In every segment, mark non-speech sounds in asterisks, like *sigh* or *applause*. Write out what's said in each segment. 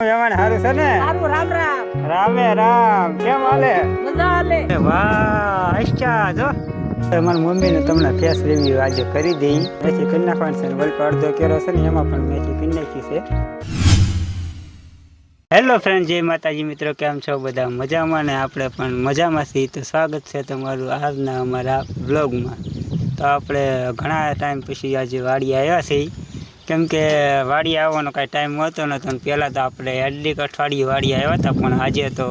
જવાન હારું છે ને? સારું રામ રામ. રામે રામ. કેમ હાલે? મજા આલે વાહ અચ્છા જો. મારી મમ્મીને તમને ફેસ રિવ્યુ આજે કરી દઈ. પછી કરી નાખવાનું છે ને અડધો કેરો છે ને એમાં પણ મેથી કરી નાખી છે. હેલો ફ્રેન્ડ જય માતાજી મિત્રો કેમ છો બધા? મજામાં ને આપણે પણ મજામાં છીએ. તો સ્વાગત છે તમારું આજના અમારા બ્લોગમાં તો આપણે ઘણા ટાઈમ પછી આજે વાડી આવ્યા છીએ. કેમ કે વાડી આવવાનો કાંઈ ટાઈમ હોતો નહોતો ને પહેલાં તો આપણે અડધી અઠવાડિયે વાડી આવ્યા હતા પણ આજે તો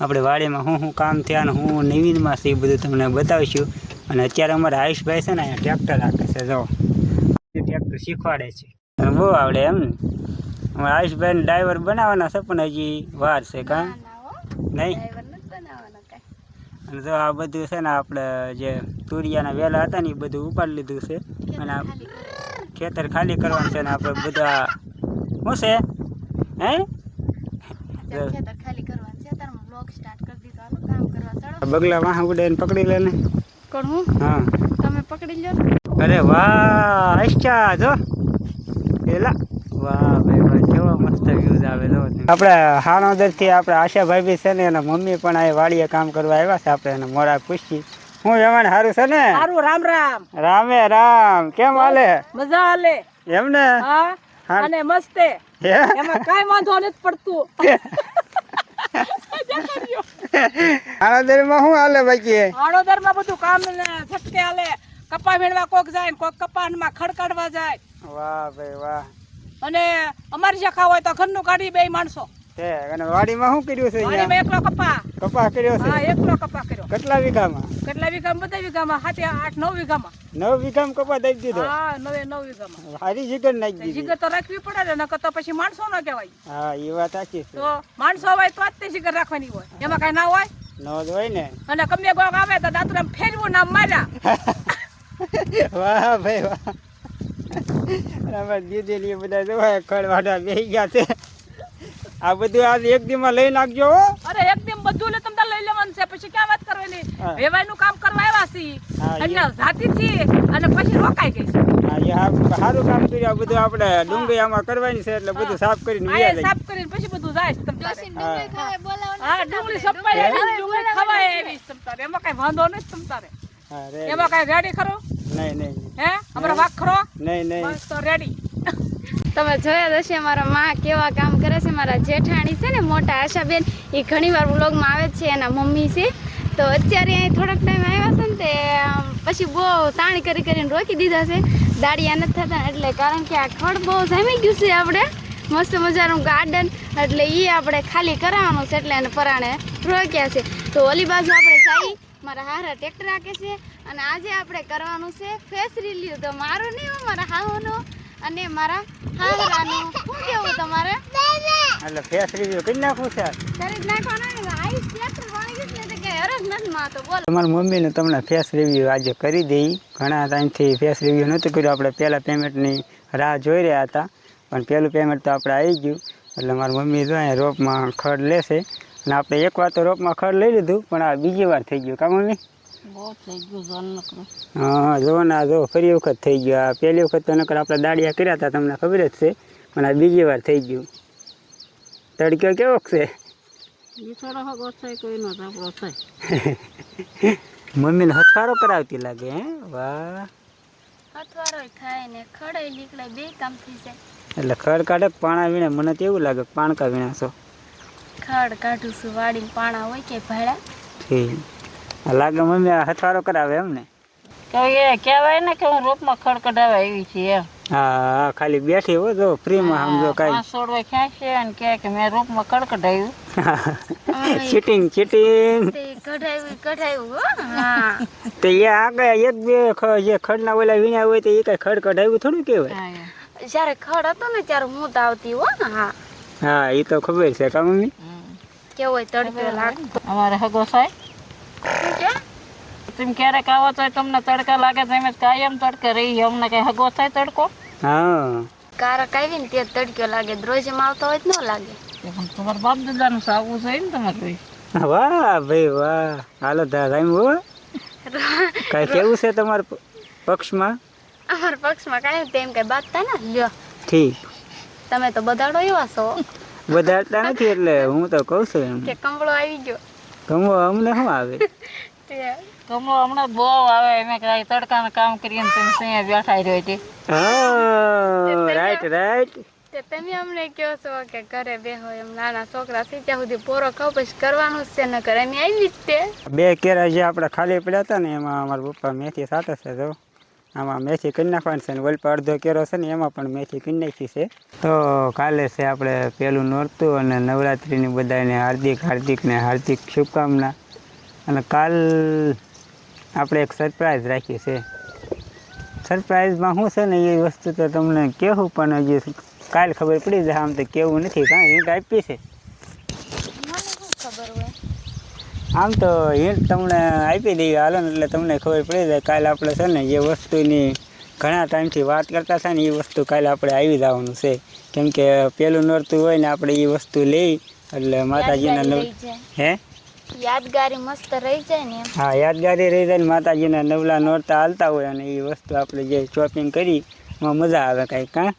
આપણે વાડીમાં શું શું કામ થયા અને હું નવીનમાં છે એ બધું તમને બતાવીશું. અને અત્યારે અમારા આયુષભાઈ છે ને અહીંયા ટ્રેક્ટર રાખે છે જો. ટ્રેક્ટર શીખવાડે છે. બહુ આવડે એમ. ને આયુષભાઈને ડ્રાઈવર બનાવવાના છે પણ હજી વાર છે કાં? નહીં? અને જો આ બધું છે ને આપણે જે તુરિયાના વેલા હતા ને એ બધું ઉપાડી લીધું છે. અને ખેતર ખાલી કરવાનું છે ને આપણે બધા શું છે? હે? બગલા વાહ ઉડે ને પકડી લે ને. કોણ હું? હા. તમે પકડી લો અરે વાહ અચ્છા જો. એલા. વાહ ભાઈ કેવા મસ્ત વ્યૂઝ આવે જો. આપણે હાણોદરથી આપણે આશાભાઈ બી છે ને એના મમ્મી પણ આ વાડીએ કામ કરવા આવ્યા છે આપણે એને મોડા પૂછી હું જવાન સારું છે ને? સારું રામ રામ. રામે રામ. કેમ હાલે? મજા હાલે. એમ ને? હા. અને મસ્તે. એમાં કાઈ વાંધો નથી પડતું. *laughs* આણોદરમાં શું હાલે બાકી? આડોદરમાં બધું કામ ને છટકે હાલે. કપા વીણવા કોક જાય ને કોક કપાનમાં માં ખડકાડવા જાય. વાહ ભાઈ વાહ. અને અમારી શાખા હોય તો ઘરનું કાઢી બે માણસો. છે. અને વાડીમાં શું કર્યું છે અહીંયા? વાડીમાં એકલો કપા. કપા કર્યો હા એકલો કપા કર્યો. કેટલા વીઘામાં? કેટલા વીઘામાં? બધા વીઘામાં. હાથે આઠ નવ વીઘામાં. નવ વીઘામાં કપા દઈ દીધો? હા નવે નવ વીઘામાં. હારી જીગર નાખી દીધી. જીગર તો રાખવી પડે ને નકર તો પછી માણસો ન કહેવાય. હા એ વાત સાચી છે. તો માણસો હોય તો જ તે જીગર રાખવાની હોય. એમાં કઈ ના હોય? ન જ હોય ને. અને કમે ગોગ આવે તો દાંતરામ ફેરવું નામ માર્યા *laughs* વાહ ભાઈ વાહ. અમારા દીદી ને બધા જોવા ખડવાડા બે ગયા છે. આ બધું આજ એક દીમાં લઈ નાખજો અરે એક એકદમ બધું લે તમને લઈ લેવાનું છે. પછી ક્યાં વાત કરવાની. વેવાયનું કામ કરવા આવ્યા છીએ એટલે જાતિ છીએ અને પછી રોકાઈ ગઈ છે. હા એ આ સારું કામ કર્યું. આ બધું આપણે ડુંગળી આમાં કરવાની છે એટલે બધું સાફ કરીને વ્યા સાફ કરીને પછી બધું જાય હા. હા ડુંગળી સપાઈ ડુંગળી ખવાય એવી છે એમાં કઈ વાંધો નથી તમ તારે. હા રે એમાં કઈ રેડી ખરો? નહીં નહીં હે? અમારો વાક ખરો? નહીં નહીં. તો રેડી તમે જોયા હશે મારા માં કેવા કામ કરે છે. મારા જેઠાણી છે ને, મોટા આશાબેન એ ઘણીવાર વ્લોગમાં આવે છે, એના મમ્મી છે. તો અત્યારે અહીં થોડાક ટાઈમ આવ્યા છે ને તે પછી બહુ તાણી કરી કરીને રોકી દીધા છે. દાડિયા નથી થતા એટલે કારણ કે આ ખડ બહુ જામી ગયું છે આપણે. મસ્ત મજાનું ગાર્ડન એટલે એ આપણે ખાલી કરાવવાનું છે, એટલે એને પરાણે રોક્યા છે. તો ઓલી બાજુ આપણે જઈ મારા હારા ટ્રેક્ટર રાખે છે. અને આજે આપણે કરવાનું છે ફેસ રિલ્યુ તો મારું નહીં, મારા હાહુનું. અને મારા હાહરાનું શું કેવું તમારે? એટલે ફેસ રિવ્યુ કરી નાખું છે. કરી જ નાખવાના ને આઈસ ટ્રેક્ટર વાળી ગયું એટલે કે હરજ નથી માતો બોલ. તમારી મમ્મીને તમને ફેસ રિવ્યુ આજે કરી દઈ. ઘણા ટાઈમથી ફેસ રિવ્યુ નહોતું કર્યું. આપણે પહેલાં પેમેન્ટની રાહ જોઈ રહ્યા હતા. પણ પહેલું પેમેન્ટ તો આપણે આવી ગયું. એટલે મારી મમ્મી જો અહીંયા રોપમાં ખડ લેશે. અને આપણે એક વાર તો રોપમાં ખડ લઈ લીધું પણ આ બીજી વાર થઈ ગયું. કા મમ્મી? બહુ થઈ ગયું જોન નકરું. હા જો ને આ જો ફરી વખત થઈ ગયો. આ પહેલી વખત તો નકર આપણે દાડિયા કર્યા હતા તમને ખબર જ છે. પણ આ બીજી વાર થઈ ગયું. તડક્યો કેવો છે? મમ્મીને હથવારો કરાવતી લાગે હે? વાહ. હથવારો થાય ને ખડાઈ નીકળે બે કામ થઈ જાય. એટલે ખડ કાઢે પાણા વીણે? મને તો એવું લાગે પાણકા વીણા છો ખડ કાઢું છું વાડી પાણા હોય કે ભાડા ઠીક. લાગે મમ્મી આ હથવારો કરાવે એમ ને? એ કહેવાય ને કે હું રૂપમાં ખડ કઢાવા આવી છે એમ. હા ખાલી બેઠી હો જો ફ્રીમાં સમજો કાંઈ. સોડવા ખેંચે અને કે કે મેં રૂપમાં ખડ કઢાવ્યું ચીટિંગ ચીટિંગ કઢાવ્યું કઢાવ્યું હા. *laughs* તો એ આગળ એક બે ખ- જે ખડના ઓલા વીણ્યા હોય તો એ કઈ ખડ કઢાવ્યું થોડું કહેવાય? જ્યારે ખડ હતો ને ત્યારે હું તો આવતી હો ને હા. હા એ તો ખબર છે કા મમ્મી? કેવો હોય તડકો લાગતો. અમારે હગો સાહેબ તમે ક્યારેક આવો તો તમને તડકા લાગે તો એમ જ કાયમ તડકે રહી અમને કઈ હગો થાય તડકો? હા. કારક આવી ને તે તડકો લાગે રોજ એમ આવતો હોય તો ન લાગે. પણ તમારા બાપ દાદાનું સાવું છે ને તમારે ભાઈ વાહ ભાઈ વાહ. હાલો ધા સાહેબ હો. કઈ કેવું છે તમારા પક્ષમાં? અમારા પક્ષમાં કાંઈ તેમ કઈ બાતતા ને? લ્યો. ઠીક. તમે તો બધાડો એવા છો. વધારતા નથી એટલે હું તો કહું છું એમ. કે કંબળો આવી ગયો. ગમો અમને શું આવે? તે હમણાં બહુ આવે મેં કઈ તડકાનું કામ કરીને તમે સિંહ બેઠા રહ્યો છે? Right right. તમે અમને કહો છો કે ઘરે બેહો એમ નાના છોકરા છે ત્યાં સુધી પોરો ખાવ પછી કરવાનું છે ન કરે એની આવી જ તે. બે કેરા જે આપણે ખાલી પડ્યા હતા ને એમાં અમારા પપ્પા મેથી સાથે છે જો. આમાં મેથી કરી નાખવાની છે ને વલપા અડધો કેરો છે ને એમાં પણ મેથી કરી નાખી છે. તો કાલે છે આપણે પેલું નોરતું અને નવરાત્રિની બધાને હાર્દિક હાર્દિક ને હાર્દિક શુભકામના. અને કાલ આપણે એક સરપ્રાઈઝ રાખી છે. સરપ્રાઈઝમાં શું છે ને એ વસ્તુ તો તમને કહેવું પણ હજી કાલ ખબર પડી જાય આમ તો કેવું નથી કાંઈ હિંટ આપી છે. આમ તો હિન્ટ તમને આપી દઈએ હાલો ને એટલે તમને ખબર પડી જાય કાલ આપણે છે ને જે વસ્તુની ઘણા ટાઈમથી વાત કરતા છે ને એ વસ્તુ કાલે આપણે આવી જવાનું છે. કેમ કે પેલું નોરતું હોય ને આપણે એ વસ્તુ લઈ એટલે માતાજીના હે? યાદગારી મસ્ત રહી જાય ને હા યાદગારી રહી જાય ને માતાજીના નવલા નોરતા હાલતા હોય અને એ વસ્તુ આપણે જે શોપિંગ કરી એમાં મજા આવે કાંઈક હા?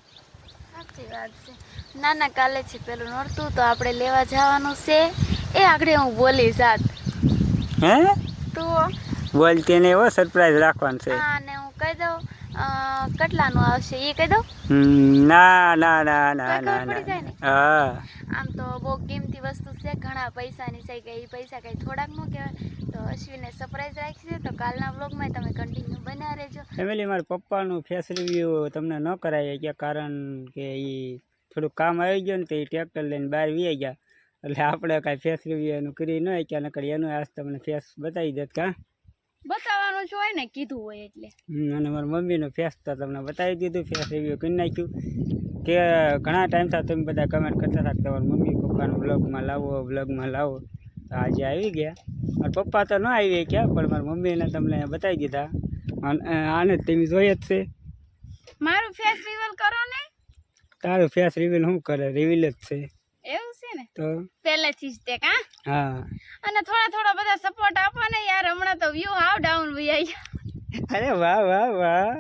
સાચી વાત છે. ના ના કાલે છે પેલું નોરતું તો આપણે લેવા જવાનું છે. એ આગળ હું બોલી જાત. હે? તો બોલ તેને એવો સરપ્રાઈઝ રાખવાનું છે. હા ને હું કહી દઉં કેટલાનું આવશે એ કહી દઉં? ના ના ના ના ના ના. હા. આમ તો બહુ કિંમતી વસ્તુ છે ઘણા પૈસાની છે કે એ પૈસા કંઈ થોડાક નો કહેવાય. તો અશ્વિને સરપ્રાઈઝ રાખી છે તો કાલના વ્લોગમાં તમે કન્ટિન્યુ બન્યા રહેજો. ફેમિલી મારા પપ્પાનું ફેસ રિવ્યુ તમને ન કરાય કે કારણ કે એ થોડુંક કામ આવી ગયું ને તો એ ટ્રેક્ટર લઈને બહાર વી ગયા. એટલે આપણે કાંઈ ફેસ રિવ્યુ એનું કરી ન કે નકર એનું આજ તમને ફેસ બતાવી દેત કાં? બતાવવાનું જ હોય ને કીધું હોય એટલે. અને મારી મમ્મીનો ફેસ તો તમને બતાવી દીધું ફેસ રિવ્યુ કરી નાખ્યું. કે ઘણા ટાઈમથી તમે બધા કમેન્ટ કરતા હતા તમારી મમ્મી પપ્પાનું બ્લોગમાં લાવો બ્લોગમાં લાવો. તો આજે આવી ગયા. મારા પપ્પા તો ન આવી ગયા પણ મારા મમ્મીને તમને બતાવી દીધા. આને તમે જોઈએ જ છે. મારું ફેસ રિવીલ કરો ને. તારું ફેસ રિવીલ શું કરે? રિવીલ જ છે. એવું છે ને? તો? પહેલેથી જ તે કા? હા. અને થોડા થોડા બધા સપોર્ટ આપો ને યાર. હમણાં તો વ્યૂ હાવ ડાઉન વઈ અરે વાહ વાહ વાહ.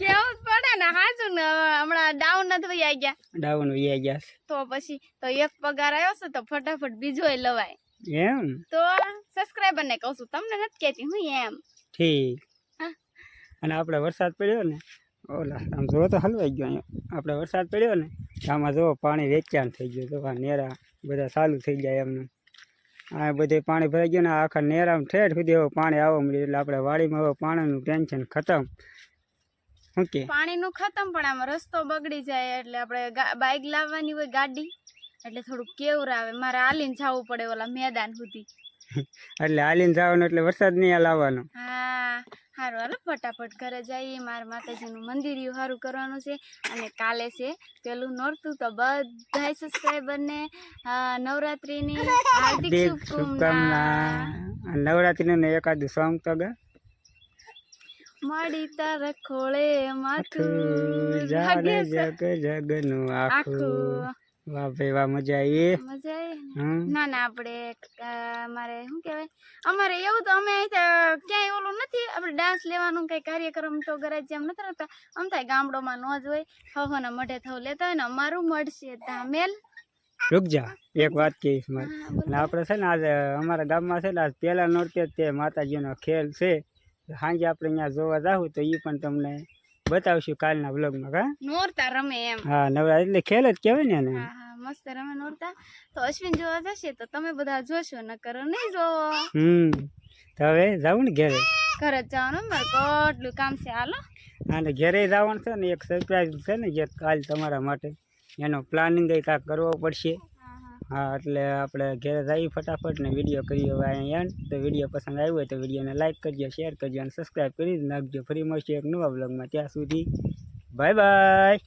કેવું પડે ને? હાજુ ને? હમણાં ડાઉન નથી વહી ગયા. ડાઉન વી ગયા. તો પછી તો એક પગાર આવ્યો છે તો ફટાફટ બીજો એ લવાય. એમ? તો સબસ્ક્રાઇબર ને કહું છું તમને નથી કહેતી હું એમ. ઠીક. અને આપણે વરસાદ પડ્યો ને? ઓલા આમ જોવો તો હલવાઈ ગયો અહીંયા. આપણે વરસાદ પડ્યો ને આમાં જોવો પાણી વેચાણ થઈ ગયું. તો આ નેરા બધા ચાલુ થઈ જાય એમને. આ બધે પાણી ભરાઈ ગયું ને આખા નેરામાં ઠેઠ સુધી હવે પાણી આવવા મળ્યું. એટલે આપણે વાડીમાં હવે પાણીનું ટેન્શન ખતમ. ઓકે કે? પાણીનું ખતમ પણ આમાં રસ્તો બગડી જાય. એટલે આપણે બાઇક લાવવાની હોય ગાડી એટલે થોડુંક કેવું આવે મારે હાલીને જવું પડે ઓલા મેદાન સુધી. *laughs* એટલે હાલીને જવાનું એટલે વરસાદ નહીં લાવવાનો? હા સારું હાલો ફટાફટ ઘરે જઈએ. મારા માતાજીનું મંદિર યું સારું કરવાનું છે. અને કાલે છે પેલું નોરતું તો બધા સબસ્ક્રાઈબરને નવરાત્રિની હાર્દિક શુભકામના. નવરાત્રિનું ને એકાદું સોંગ તો ગા. મળી તાર ખોળે માથું છે. જગ જગનું આખું. વાહ ભાઈ વાહ મજા આવી મજા આવી ના? ના આપણે અ, અમારે શું કહેવાય? અમારે એવું તો અમે ક્યાંય ઓલું આપણે ડાન્સ લેવાનું કંઈ કાર્યક્રમ તો ગરાજ જેમ નથી રાખતા આમ થાય ગામડોમાં ન જ હોય. હહોના મઢે થવું લેતા હોય ને અમારું મળશે ધામેલ. રૂકજા એક વાત કહીશ મારે. આપણે છે ને આજે અમારા ગામમાં છે ને આજ પહેલા નોરતે તે માતાજીનો ખેલ છે. સાંજે આપણે અહીંયા જોવા જાવું તો એ પણ તમને બતાવશું કાલના બ્લોગમાં કા? નોરતા રમે એમ. હા નવરા એટલે ખેલ જ કહેવાય ને મસ્ત રમે નોરતા. તો અશ્વિન જોવા જશે તો તમે બધા જોશો ન કરો નહીં જોવો. હમ. તો હવે જાવું ને ઘેરે. ઘરે જ જવાનું મારે કેટલું કામ છે હાલો. અને ઘેરે જવાનું છે ને એક સરપ્રાઈઝ છે ને જે કાલ તમારા માટે. એનો પ્લાનિંગ કાંઈક કરવો પડશે. હા એટલે આપણે ઘેરે જઈએ ફટાફટ ને વીડિયો કરીએ. હવે અહીંયા. તો વીડિયો પસંદ આવ્યો હોય તો વિડીયોને લાઇક કરજો શેર કરજો અને સબસ્ક્રાઈબ કરી નાખજો. ફરી મળશે એક નવા બ્લોગમાં ત્યાં સુધી બાય બાય